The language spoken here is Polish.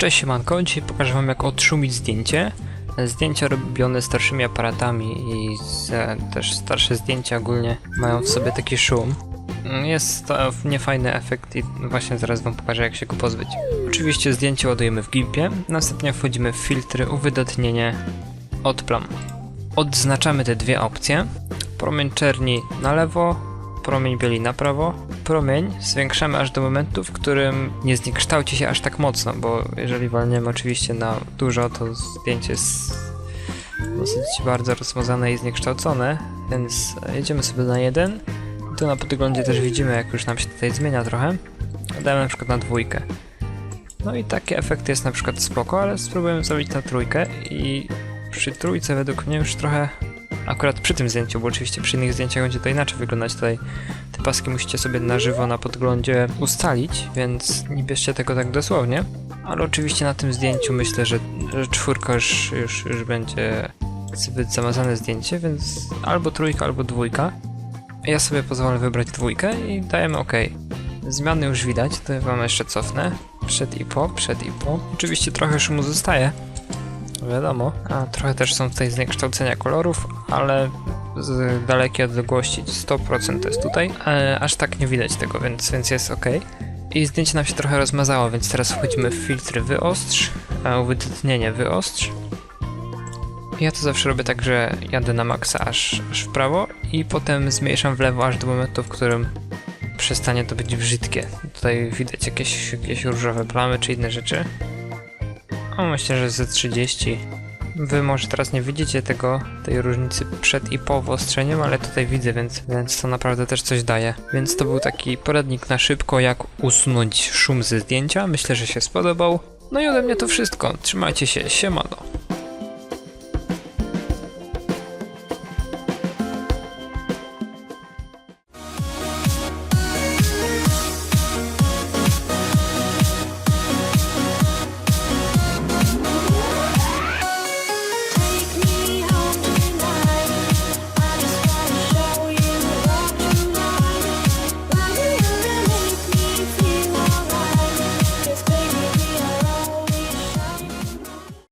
Cześć siemanko, dzisiaj pokażę wam jak odszumić zdjęcie. Zdjęcia robione starszymi aparatami i z, też starsze zdjęcia ogólnie mają w sobie taki szum. Jest to niefajny efekt i właśnie zaraz wam pokażę jak się go pozbyć. Oczywiście zdjęcie ładujemy w gimpie, następnie wchodzimy w filtry, uwydatnienie, odplam. Odznaczamy te dwie opcje. Promień czerni na lewo, promień bieli na prawo. Promień zwiększamy aż do momentu, w którym nie zniekształci się aż tak mocno, bo jeżeli walniemy oczywiście na dużo, to zdjęcie jest dosyć bardzo rozmazane i zniekształcone, więc jedziemy sobie na jeden. I tu na podglądzie też widzimy, jak już nam się tutaj zmienia trochę. Dajemy na przykład na dwójkę. No i taki efekt jest na przykład spoko, ale spróbujemy zrobić na trójkę i przy trójce według mnie już trochę akurat przy tym zdjęciu, bo oczywiście przy innych zdjęciach będzie to inaczej wyglądać. Tutaj te paski musicie sobie na żywo na podglądzie ustalić, więc nie bierzcie tego tak dosłownie. Ale oczywiście na tym zdjęciu myślę, że, że czwórka już, już, już będzie zbyt zamazane zdjęcie, więc albo trójka, albo dwójka. Ja sobie pozwolę wybrać dwójkę i dajemy OK. Zmiany już widać, to wam jeszcze cofnę. Przed i po, przed i po. Oczywiście trochę szumu zostaje, wiadomo. A trochę też są tutaj zniekształcenia kolorów, ale z dalekiej odległości 100% jest tutaj. E, aż tak nie widać tego, więc, więc jest ok. I zdjęcie nam się trochę rozmazało, więc teraz wchodzimy w filtry wyostrz, a uwydatnienie wyostrz. Ja to zawsze robię tak, że jadę na maksa aż, aż w prawo i potem zmniejszam w lewo aż do momentu, w którym przestanie to być brzydkie. Tutaj widać jakieś, jakieś różowe plamy czy inne rzeczy. O, myślę, że ze 30. Wy może teraz nie widzicie tego, tej różnicy przed i po wyostrzeniem, ale tutaj widzę, więc, więc to naprawdę też coś daje. Więc to był taki poradnik na szybko, jak usunąć szum ze zdjęcia. Myślę, że się spodobał. No i ode mnie to wszystko. Trzymajcie się, siemano.